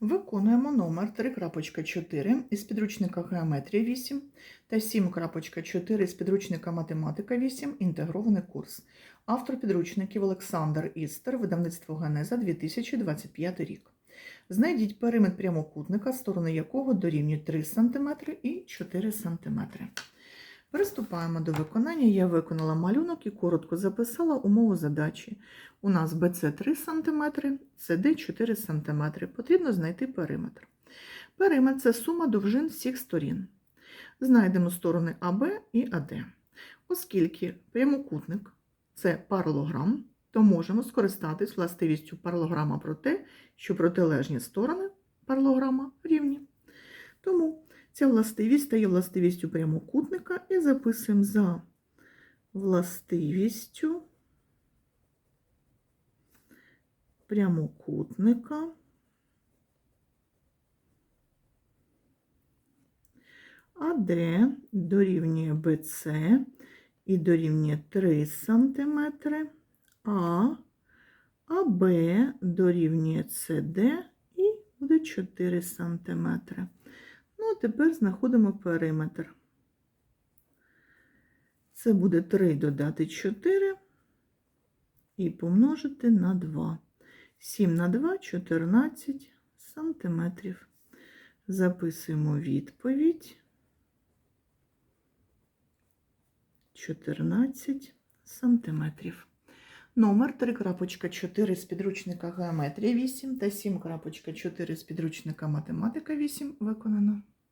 Виконуємо номер 3.4 із підручника Геометрія 8 та 7.4 з підручника Математика 8. Інтегрований курс. Автор підручників Олександр Істер, видавництво Генеза 2025 рік. Знайдіть периметр прямокутника, сторони якого дорівнюють 3 см і 4 см. Приступаємо до виконання. Я виконала малюнок і коротко записала умову задачі. У нас BC 3 см, CD 4 см. Потрібно знайти периметр. Периметр це сума довжин всіх сторін. Знайдемо сторони АБ і АД. Оскільки прямокутник це паралограм, то можемо скористатись властивістю паралограма про те, що протилежні сторони паралограма рівні. Тому ця властивість стає властивістю прямокутника і записуємо за властивістю прямокутника. АД дорівнює БЦ і дорівнює 3 см, А АБ дорівнює СД і буде 4 см. Тепер знаходимо периметр. Це буде 3 додати 4 і помножити на 2. 7 на 2 – 14 сантиметрів. Записуємо відповідь. 14 сантиметрів. Номер 3.4 з підручника Геометрія 8 та 7.4 з підручника Математика 8 виконано.